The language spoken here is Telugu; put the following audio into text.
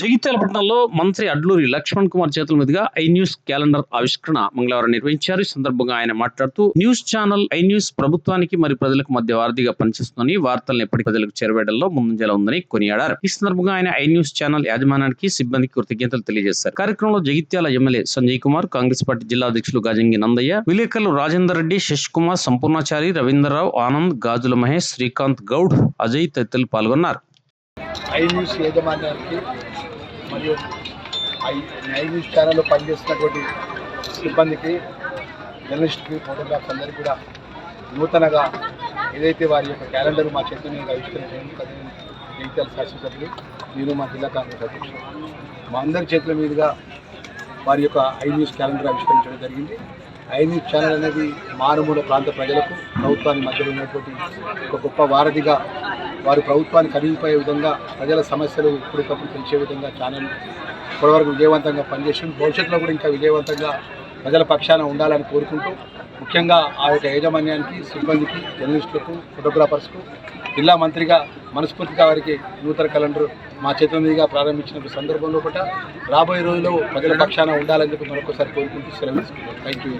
జగిత్యాల పట్టణంలో మంత్రి అడ్లూరి లక్ష్మణ్ కుమార్ చేతుల మీదుగా ఐ న్యూస్ క్యాలెండర్ ఆవిష్కరణ మంగళవారం నిర్వహించారు. ఈ సందర్భంగా ఆయన మాట్లాడుతూ న్యూస్ ఛానల్ ఐ న్యూస్ ప్రభుత్వానికి మరియు ప్రజలకు మధ్య వారధిగా పనిచేస్తుందని వార్తలను ఎప్పటి ప్రజలకు చేరవేయడంలో ముందంజల ఉందని కొనియాడారు. ఈ సందర్భంగా ఆయన ఐ న్యూస్ ఛానల్ యాజమాన్యానికి సిబ్బందికి కృతజ్ఞతలు తెలియజేశారు. కార్యక్రమంలో జగిత్యాల ఎమ్మెల్యే సంజయ్ కుమార్ కాంగ్రెస్ పార్టీ జిల్లా అధ్యక్షులు గాజంగి నందయ్య విలేకరులు రాజేందర్ రెడ్డి శశికుమార్ సంపూర్ణాచారి రవీంద్రరావు ఆనంద్ గాజుల మహేష్ శ్రీకాంత్ గౌడ్ అజయ్ తదితరులు పాల్గొన్నారు. ఐ న్యూస్ యాజమాన్యానికి మరియు ఐ ఛానల్లో పనిచేస్తున్నటువంటి సిబ్బందికి జర్నలిస్ట్కి ఫోటోగ్రాఫ్ అందరికీ కూడా నూతనగా ఏదైతే వారి యొక్క క్యాలెండర్ మా చేతుల మీద జగిత్యాల శాసనసభ్యులు నేను మా జిల్లా కాంగ్రెస్ అధ్యక్షులు మా అందరి చేతుల మీదుగా వారి యొక్క ఐ న్యూస్ క్యాలెండర్ ఆవిష్కరించడం జరిగింది. ఐ న్యూస్ ఛానల్ అనేది మారుమూల ప్రాంత ప్రజలకు ప్రభుత్వానికి మధ్యలో ఉన్నటువంటి ఒక గొప్ప వారధిగా వారు ప్రభుత్వాన్ని కదిలిపోయే విధంగా ప్రజల సమస్యలు ఎప్పటికప్పుడు తెలిసే విధంగా ఛానల్ ఇప్పటివరకు విజయవంతంగా పనిచేసింది. భవిష్యత్తులో కూడా ఇంకా విజయవంతంగా ప్రజల పక్షాన ఉండాలని కోరుకుంటూ ముఖ్యంగా ఆ యొక్క యాజమాన్యానికి సిబ్బందికి జర్నలిస్టులకు ఫోటోగ్రాఫర్స్కు జిల్లా మంత్రిగా మనస్ఫూర్తిగా వారికి నూతన క్యాలెండర్ మా చేతుల మీదుగా ప్రారంభించిన సందర్భంలో కూడా రాబోయే రోజుల్లో ప్రజల పక్షాన ఉండాలని చెప్పి మరొకసారి కోరుకుంటూ సెలవు తీసుకుంటాం థ్యాంక్ యూ